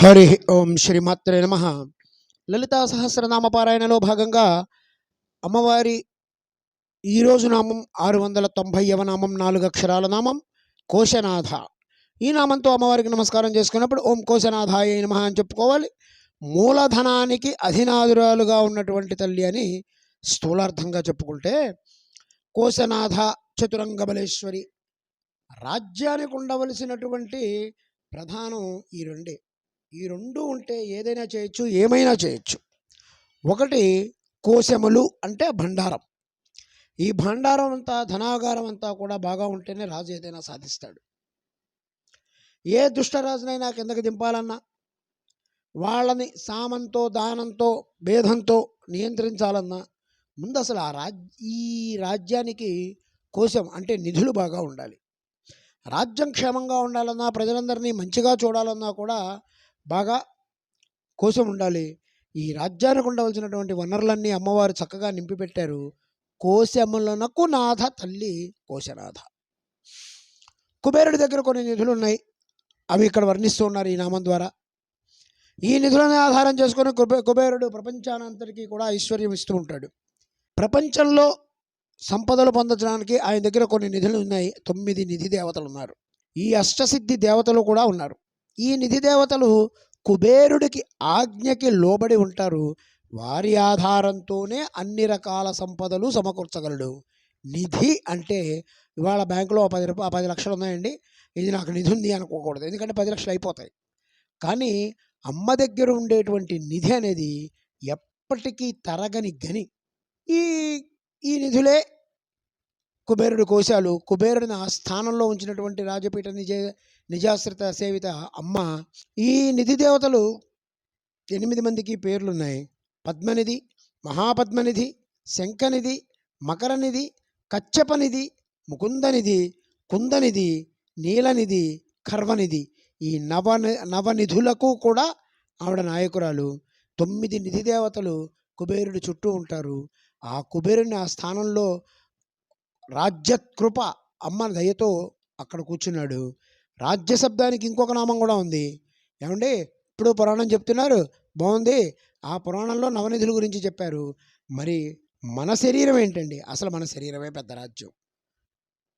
హరి ఓం శ్రీమాత్రే నమ. లలితా సహస్రనామ పారాయణలో భాగంగా అమ్మవారి ఈరోజు నామం ఆరు వందల తొంభైవ నామం నాలుగు అక్షరాల నామం కోశనాథ. ఈ నామంతో అమ్మవారికి నమస్కారం చేసుకున్నప్పుడు ఓం కోశనాథాయ నమ అని చెప్పుకోవాలి. మూలధనానికి అధినాదురాలుగా ఉన్నటువంటి తల్లి అని స్థూలార్థంగా చెప్పుకుంటే కోశనాథ చతురంగబలేశ్వరి రాజ్యానికి ఉండవలసినటువంటి ప్రధానం ఈ రెండే. ఈ రెండు ఉంటే ఏదైనా చేయొచ్చు ఏమైనా చేయొచ్చు. ఒకటి కోశములు అంటే భండారం. ఈ భండారం అంతా ధనాగారం అంతా కూడా బాగా ఉంటేనే రాజు ఏదైనా సాధిస్తాడు. ఏ దుష్టరాజునైనా కిందకి దింపాలన్నా వాళ్ళని సామంతో దానంతో భేదంతో నియంత్రించాలన్నా ముందు అసలు ఆ రాజ్ ఈ రాజ్యానికి కోశం అంటే నిధులు బాగా ఉండాలి. రాజ్యం క్షేమంగా ఉండాలన్నా ప్రజలందరినీ మంచిగా చూడాలన్నా కూడా బాగా కోసం ఉండాలి. ఈ రాజ్యానికి ఉండవలసినటువంటి వనరులన్నీ అమ్మవారు చక్కగా నింపిపెట్టారు. కోశములనకు నాథ తల్లి కోశనాథ. కుబేరుడి దగ్గర కొన్ని నిధులు ఉన్నాయి. అవి ఇక్కడ వర్ణిస్తూ ఉన్నారు ఈ నామం ద్వారా. ఈ నిధులను ఆధారం చేసుకుని కుబే కుబేరుడు ప్రపంచానంతటికీ కూడా ఐశ్వర్యం ఇస్తూ ఉంటాడు. ప్రపంచంలో సంపదలు పొందడానికి ఆయన దగ్గర కొన్ని నిధులు ఉన్నాయి. తొమ్మిది నిధి దేవతలు ఉన్నారు. ఈ అష్టసిద్ధి దేవతలు కూడా ఉన్నారు. ఈ నిధి దేవతలు కుబేరుడికి ఆజ్ఞకి లోబడి ఉంటారు. వారి ఆధారంతోనే అన్ని రకాల సంపదలు సమకూర్చగలడు. నిధి అంటే ఇవాళ బ్యాంకులో పది రూపాయలు పది లక్షలు ఉన్నాయండి. ఇది నాకు నిధి ఉంది అనుకోకూడదు. ఎందుకంటే పది లక్షలు అయిపోతాయి. కానీ అమ్మ దగ్గర ఉండేటువంటి నిధి అనేది ఎప్పటికీ తరగని గని ఈ ఈ నిధులే కుబేరుడు కోశాలు కుబేరుడిని ఆ స్థానంలో ఉంచినటువంటి రాజపీఠ నిజ నిజాశ్రిత సేవిత అమ్మ ఈ నిధి దేవతలు ఎనిమిది మందికి పేర్లున్నాయి. పద్మనిధి మహాపద్మనిధి శంఖనిధి మకరనిధి కచ్చపనిధి ముకుందనిధి కుందనిధి నీలనిధి కర్వనిధి. ఈ నవ నవనిధులకు కూడా ఆవిడ నాయకురాలు. తొమ్మిది నిధి దేవతలు కుబేరుడి చుట్టూ ఉంటారు. ఆ కుబేరుని ఆ స్థానంలో రాజ్యకృప అమ్మ దయతో అక్కడ కూర్చున్నాడు. రాజ్య శబ్దానికి ఇంకొక నామం కూడా ఉంది. ఏమండి? ఇప్పుడు పురాణం చెప్తున్నారు. బాగుంది. ఆ పురాణంలో నవనిధుల గురించి చెప్పారు. మరి మన శరీరం ఏంటండి? అసలు మన శరీరమే పెద్ద రాజ్యం.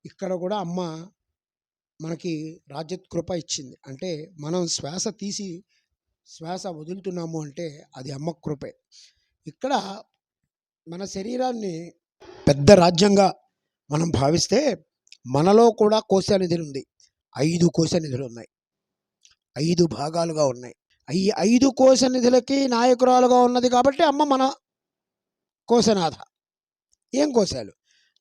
ఇక్కడ కూడా అమ్మ మనకి రాజ్యకృప ఇచ్చింది. అంటే మనం శ్వాస తీసి శ్వాస వదులుతున్నాము అంటే అది అమ్మ కృపే. ఇక్కడ మన శరీరాన్ని పెద్ద రాజ్యంగా మనం భావిస్తే మనలో కూడా కోశానిధులు ఉంది. ఐదు కోశనిధులు ఉన్నాయి. ఐదు భాగాలుగా ఉన్నాయి. ఈ ఐదు కోశనిధులకి నాయకురాలుగా ఉన్నది కాబట్టి అమ్మ మన కోశనాథ ఏం కోశాలు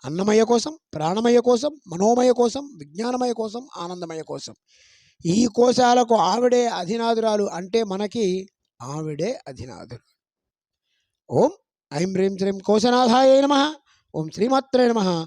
అన్నమయ కోసం ప్రాణమయ కోసం మనోమయ కోసం విజ్ఞానమయ కోసం ఆనందమయ కోసం. ఈ కోశాలకు ఆవిడే అధినాథురాలు అంటే మనకి ఆవిడే అధినాథుడు ఓం ఐం రీం శ్రీం కోశనాథాయ నమ. ఓం శ్రీమాత్రే నమ.